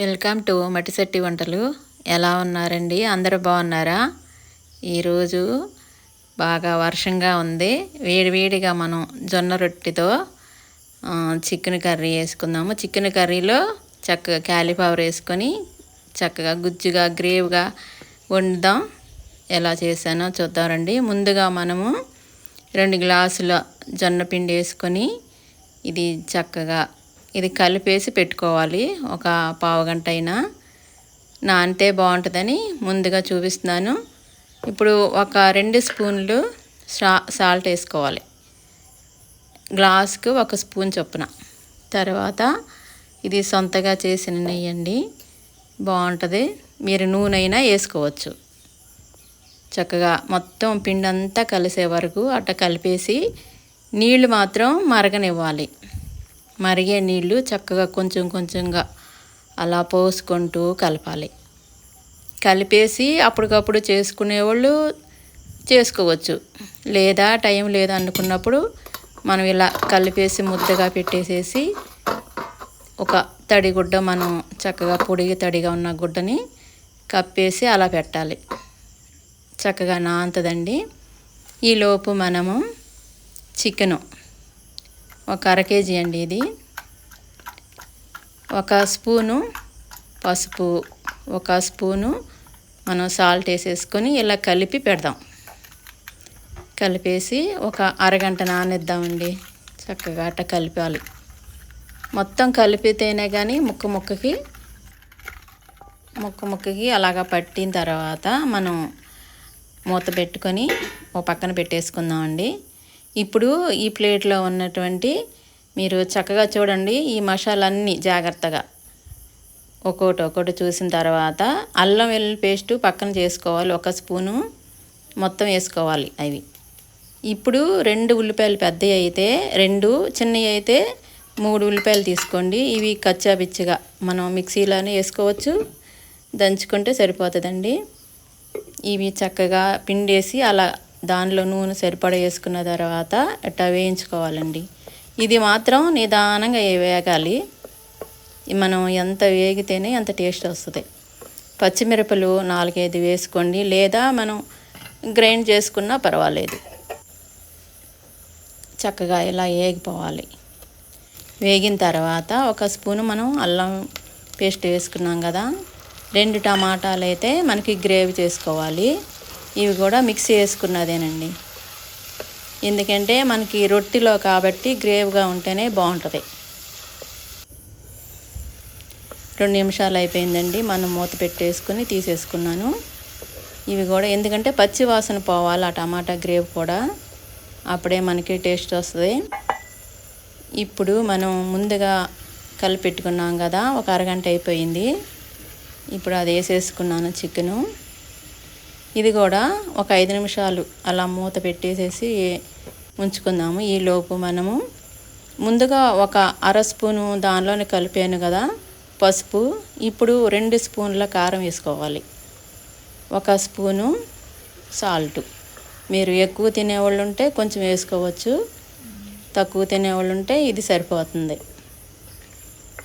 Welcome to మట్టిశెట్టి వంటలు. ఎలా ఉన్నారండి? అందరూ బాగున్నారా? ఈరోజు బాగా వర్షంగా ఉంది. వేడివేడిగా మనం జొన్న రొట్టెతో చికెన్ కర్రీ వేసుకుందాము. చికెన్ కర్రీలో చక్కగా క్యాలీఫ్లవర్ వేసుకొని చక్కగా గుజ్జుగా గ్రేవ్గా వండుదాం. ఎలా చేశానో చూద్దామండి. ముందుగా మనము రెండు గ్లాసుల జొన్న పిండి వేసుకొని ఇది చక్కగా ఇది కలిపేసి పెట్టుకోవాలి. ఒక పావు గంట అయినా. నానితే బాగుంటుందని ముందుగా చూపిస్తున్నాను. ఇప్పుడు ఒక రెండు స్పూన్లు సాల్ట్ వేసుకోవాలి. గ్లాస్కు ఒక స్పూన్ చొప్పున. తర్వాత ఇది సొంతగా చేసిన నెయ్యి అండి. బాగుంటుంది. మీరు నూనె అయినా వేసుకోవచ్చు. చక్కగా మొత్తం పిండి అంతా కలిసే వరకు అట్ట కలిపేసి నీళ్ళు మాత్రం మరగనివ్వాలి. మరిగే నీళ్ళు చక్కగా కొంచెం కొంచెంగా అలా పోసుకుంటూ కలపాలి. కలిపేసి అప్పటికప్పుడు చేసుకునేవాళ్ళు చేసుకోవచ్చు. లేదా టైం లేదా అనుకున్నప్పుడు మనం ఇలా కలిపేసి ముద్దగా పెట్టేసేసి ఒక తడి గుడ్డ మనం చక్కగా పొడిగి తడిగా ఉన్న గుడ్డని కప్పేసి అలా పెట్టాలి. చక్కగా నాంతదండి. ఈలోపు మనము చికెను ఒక అర కేజీ అండి ఇది. ఒక స్పూను పసుపు ఒక స్పూను మనం సాల్ట్ వేసేసుకొని ఇలా కలిపి పెడదాం. కలిపేసి ఒక అరగంట నానేద్దామండి. చక్కగా అట్ట కలిపాలి. మొత్తం కలిపితేనే కానీ ముక్క ముక్కకి ముక్క ముక్కకి అలాగా పట్టిన తర్వాత మనం మూత పెట్టుకొని ఓ పక్కన పెట్టేసుకుందామండి. ఇప్పుడు ఈ ప్లేట్లో ఉన్నటువంటి మీరు చక్కగా చూడండి ఈ మసాలన్నీ జాగ్రత్తగా. ఒక్కోటి ఒక్కోటి చూసిన తర్వాత అల్లం వెల్లుల్లి పేస్టు పక్కన చేసుకోవాలి ఒక స్పూను మొత్తం వేసుకోవాలి అవి. ఇప్పుడు రెండు ఉల్లిపాయలు పెద్దవి అయితే రెండు చిన్నవి అయితే మూడు ఉల్లిపాయలు తీసుకోండి. ఇవి కచ్చా పిచ్చిగా మనం మిక్సీలోనే వేసుకోవచ్చు దంచుకుంటే సరిపోతుందండి. ఇవి చక్కగా పిండేసి అలా దానిలో నూనె సరిపడా వేసుకున్న తర్వాత ఇట్టా వేయించుకోవాలండి. ఇది మాత్రం నిదానంగా వేగాలి మనం ఎంత వేగితేనే అంత టేస్ట్ వస్తుంది. పచ్చిమిరపలు నాలుగైదు వేసుకోండి లేదా మనం గ్రైండ్ చేసుకున్నా పర్వాలేదు. చక్కగా ఇలా వేగిపోవాలి వేగిన తర్వాత ఒక స్పూను మనం అల్లం పేస్ట్ వేసుకున్నాం కదా రెండు టమాటాలు అయితే మనకి గ్రేవీ చేసుకోవాలి. ఇవి కూడా మిక్సీ వేసుకున్నదేనండి ఎందుకంటే మనకి రొట్టెలో కాబట్టి గ్రేవ్గా ఉంటేనే బాగుంటుంది. రెండు నిమిషాలు అయిపోయిందండి. మనం మూత పెట్టేసుకుని తీసేసుకున్నాను. ఇవి కూడా ఎందుకంటే పచ్చి వాసన పోవాలి ఆ టమాటా గ్రేవ్ కూడా. అప్పుడే మనకి టేస్ట్ వస్తుంది. ఇప్పుడు మనం ముందుగా కలిపెట్టుకున్నాం కదా ఒక అరగంట అయిపోయింది. ఇప్పుడు అది వేసేసుకున్నాను చికెను. ఇది కూడా ఒక ఐదు నిమిషాలు అలా మూత పెట్టేసేసి ఉంచుకుందాము ఈ లోపు మనము ముందుగా ఒక అర స్పూను దానిలోనే కలిపాను కదా పసుపు. ఇప్పుడు రెండు స్పూన్ల కారం వేసుకోవాలి. ఒక స్పూను సాల్ట్. మీరు ఎక్కువ తినేవాళ్ళు ఉంటే కొంచెం వేసుకోవచ్చు. తక్కువ తినేవాళ్ళు ఉంటే ఇది సరిపోతుంది.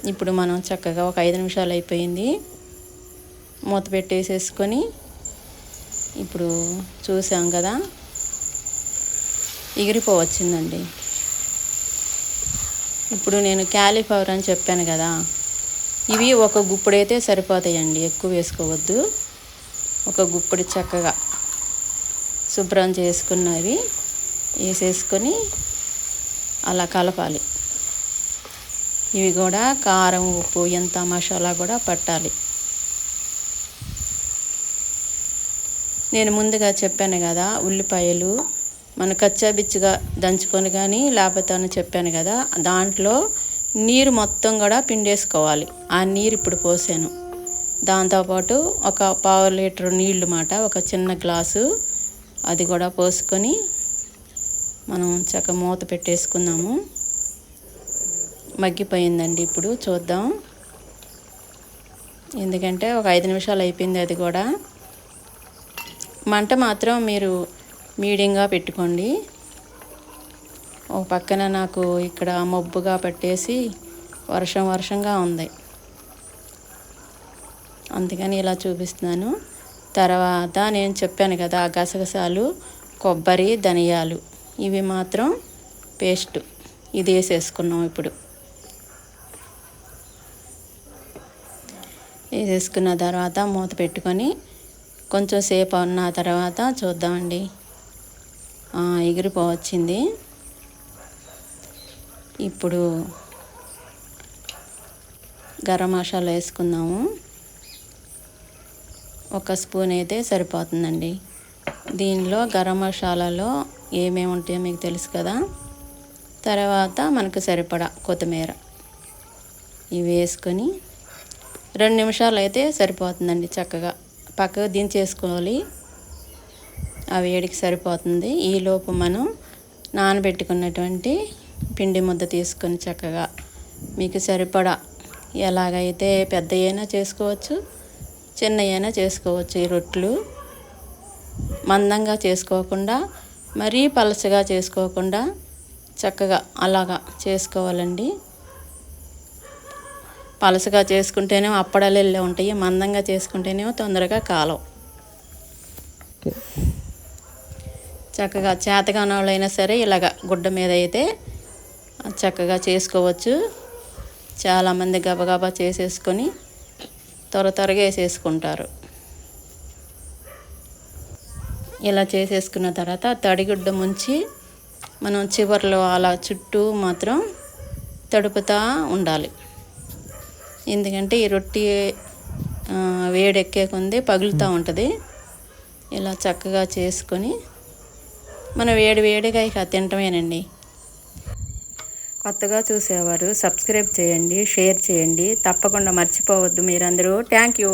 ఇప్పుడు మనం చక్కగా ఒక ఐదు నిమిషాలు అయిపోయింది. మూత పెట్టేసేసుకొని ఇప్పుడు చూసాం కదా. ఎగిరిపోవచ్చిందండి. ఇప్పుడు నేను క్యాలీఫ్లవర్ అని చెప్పాను కదా. ఇవి ఒక గుప్పుడైతే సరిపోతాయండి ఎక్కువ వేసుకోవద్దు. ఒక గుప్పుడు చక్కగా శుభ్రం చేసుకున్నవి వేసేసుకొని అలా కలపాలి. ఇవి కూడా కారం ఉప్పు ఎంత మసాలా కూడా పట్టాలి. నేను ముందుగా చెప్పాను కదా ఉల్లిపాయలు మన కచ్చాబిచ్చిగా దంచుకొని కానీ లేకపోతే అని చెప్పాను కదా దాంట్లో నీరు మొత్తం కూడా పిండేసుకోవాలి. ఆ నీరు ఇప్పుడు పోసాను. దాంతోపాటు ఒక పావు లీటర్ నీళ్ళు మాట ఒక చిన్న గ్లాసు అది కూడా పోసుకొని మనం చక్క మూత పెట్టేసుకుందాము. మగ్గిపోయిందండి ఇప్పుడు చూద్దాం. ఎందుకంటే ఒక ఐదు నిమిషాలు అయిపోయింది అది కూడా. మంట మాత్రం మీరు మీడియంగా పెట్టుకోండి. ఓ పక్కన నాకు ఇక్కడ మబ్బుగా పట్టేసి వర్షం వర్షంగా ఉంది. అందుకని ఇలా చూపిస్తున్నాను. తర్వాత నేను చెప్పాను కదా గసగసాలు కొబ్బరి ధనియాలు. ఇవి మాత్రం పేస్ట్. ఇది వేసేసుకున్నాం ఇప్పుడు. వేసేసుకున్న తర్వాత మూత పెట్టుకొని కొంచెం సేపు ఉన్న తర్వాత చూద్దామండి. ఎగిరిపోవచ్చింది. ఇప్పుడు గరం మసాలా వేసుకుందాము. ఒక స్పూన్ అయితే సరిపోతుందండి. దీనిలో గరం మసాలాలో ఏమేమి ఉంటాయో మీకు తెలుసు కదా? తర్వాత మనకు సరిపడా కొత్తిమీర. ఇవి వేసుకొని రెండు నిమిషాలు అయితే సరిపోతుందండి చక్కగా. పక్కకు దించేసుకోవాలి. ఆ వేడికి సరిపోతుంది. ఈలోపు మనం నానబెట్టుకున్నటువంటి పిండి ముద్ద తీసుకొని చక్కగా మీకు సరిపడా ఎలాగైతే పెద్ద అయినా చేసుకోవచ్చు చిన్న అయినా చేసుకోవచ్చు ఈ రొట్టెలు. మందంగా చేసుకోకుండా మరీ పలచగా చేసుకోకుండా చక్కగా అలాగా చేసుకోవాలండి. పలసగా చేసుకుంటేనేమో అప్పడాలు వెళ్ళే ఉంటాయి మందంగా చేసుకుంటేనేమో తొందరగా ఓకే. చక్కగా చేతగాని వాళ్ళైనా సరే ఇలాగ గుడ్డ మీద అయితే చక్కగా చేసుకోవచ్చు. చాలామంది గబగబా చేసేసుకొని త్వర త్వరగా వేసేసుకుంటారు. ఇలా చేసేసుకున్న తర్వాత తడిగుడ్డ ముంచి మనం చివర్లో అలా చుట్టూ మాత్రం తడుపుతూ ఉండాలి. ఎందుకంటే ఈ రొట్టి వేడెక్కే కొంది పగులుతూ ఉంటుంది. ఇలా చక్కగా చేసుకొని మనం వేడి వేడిగా ఇక తినటమేనండి కొత్తగా చూసేవారు సబ్స్క్రైబ్ చేయండి షేర్ చేయండి. తప్పకుండా మర్చిపోవద్దు మీరందరూ. Thank you.